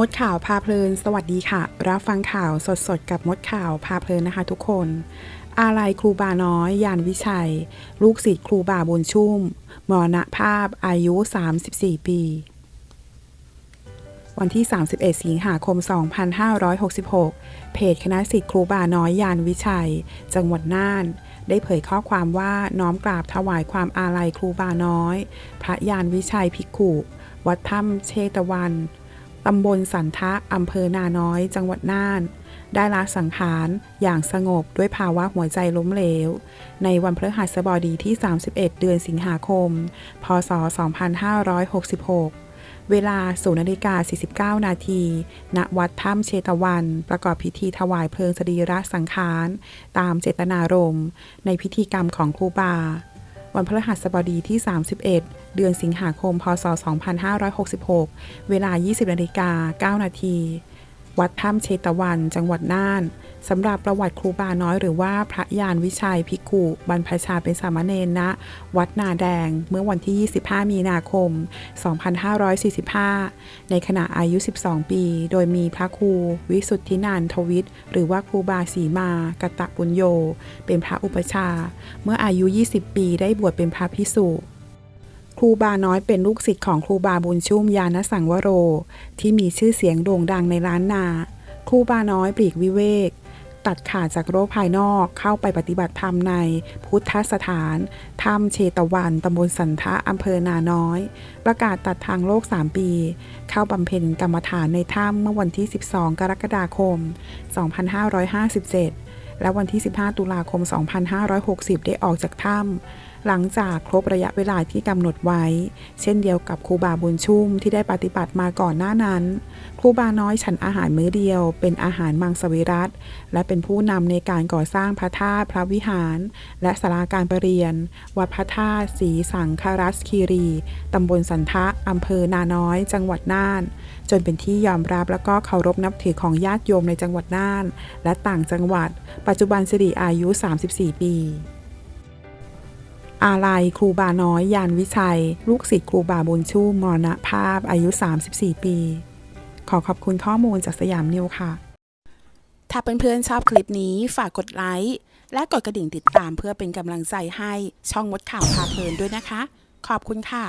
มดข่าวพาเพลิน สวัสดีค่ะ รับฟังข่าวสดๆกับมดข่าวพาเพลินนะคะทุกคน อาลัยครูบาน้อย ยานวิชัย ลูกศิษย์ครูบาบุญชุ่ม มรณภาพอายุ 34 ปี วันที่ 31 สิงหาคม 2566 เพจคณะศิษย์ครูบาน้อย ยานวิชัย จังหวัดน่าน ได้เผยข้อความว่าน้อมกราบถวายความอาลัยครูบาน้อย พระยานวิชัยภิกขุ วัดถ้ำเชตวัน ตำบลสันทะอำเภอนาน้อย จังหวัดน่าน ได้ละสังขารอย่างสงบด้วยภาวะหัวใจล้มเหลว ในวันพฤหัสบดีที่ 31 เดือนสิงหาคม พศ 2566เวลา0นาฬิกา49 นาที ณ วัดถ้ำเชตวัน ประกอบพิธีถวายเพลิงสรีระสังขาร ตามเจตนารมณ์ ในพิธีกรรมของครูบา วันพฤหัสบดีที่ 31 เดือนสิงหาคม พศ 2566 เวลา 20นาฬิกา9นาทีวัดถ้ำเชตวัน จังหวัดน่านสำหรับประวัติครูบาน้อยหรือว่าพระยานวิชัยภิกุบรรพชาเป็นสามเณรณวัดนาแดง เมื่อวันที่ 25 มีนาคม 2545 ในขณะอายุ 12 ปี โดยมีพระครูวิสุทธินันทวิทย์ หรือว่าครูบาสีมากตะปุญโย เป็นพระอุปชา เมื่ออายุ 20 ปีได้บวชเป็นพระพิสุ ครูบาน้อยเป็นลูกศิษย์ของครูบาบุญชุ่มยานสังวโร ที่มีชื่อเสียงโด่งดังในล้านนา ครูบาน้อยปลีกวิเวก ตัดขาดจากโรคภายนอกเข้าไปปฏิบัติธรรมในพุทธสถานถ้ำเชตวันตำบลสันทะอำเภอนาน้อย ประกาศตัดทางโลก 3 ปี เข้าบำเพ็ญกรรมฐานในถ้ำเมื่อวันที่ 12 กรกฎาคม 2557 และวันที่ 15 ตุลาคม 2560 ได้ออกจากถ้ำหลังจากครบระยะเวลาที่กำหนดไว้ เช่นเดียวกับครูบาบุญชุ่มที่ได้ปฏิบัติมาก่อนหน้านั้น ครูบาน้อยฉันอาหารมื้อเดียว เป็นอาหารมังสวิรัตและเป็นผู้นำในการก่อสร้างพระธาตุพระวิหาร และศาลาการประเรียน วัดพระธาตุศรีสังครัสคีรีตำบลสันทะอำเภอนาน้อย จังหวัดน่าน จนเป็นที่ยอมรับและก็เคารพนับถือของญาติโยมในจังหวัดน่าน และต่างจังหวัด ปัจจุบันสิริอายุ 34 ปี อาลัยครูบาน้อยยานวิชัย ลูกศิษย์ครูบาบุญชุ่มมรณภาพอายุ 34 ปี ขอขอบคุณข้อมูลจากสยามนิวค่ะ ถ้าเพื่อนๆชอบคลิปนี้ฝากกดไลค์และกดกระดิ่งติดตามเพื่อเป็นกำลังใจให้ช่องมดข่าวพาเพลินด้วยนะคะ ขอบคุณค่ะ